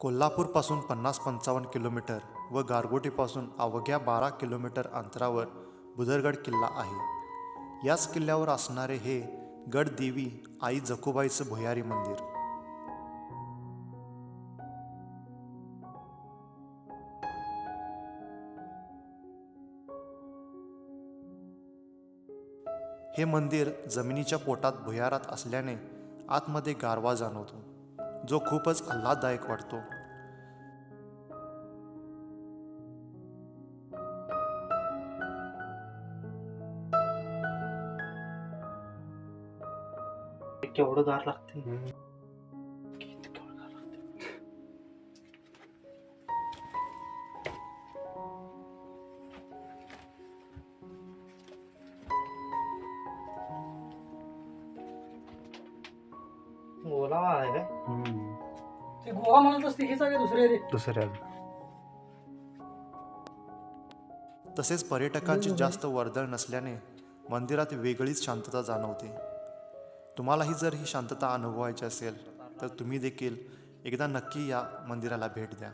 कोल्हापूरपासून पन्नास पंचावन्न किलोमीटर व गारगोटीपासून अवघ्या बारा किलोमीटर अंतरावर बुधरगड किल्ला आहे. याच किल्ल्यावर असणारे हे गडदेवी आई जकोबाईचं भुयारी मंदिर. हे मंदिर जमिनीच्या पोटात भुयारात असल्याने आतमध्ये गारवा जाणवतो. जो खूपच आल्हाददायक वाटतो. केवढं गार लागते. ओलावा आहे काय ते गोवा म्हणत असते हेच आहे दुसरे रे दुसऱ्या तसेच पर्यटकांची जास्त वर्दळ नसल्याने मंदिरात वेगळीच शांतता जाणवते. तुम्हालाही जर ही शांतता अनुभवायची असेल तर तुम्ही देखील एकदा नक्की या मंदिराला भेट द्या.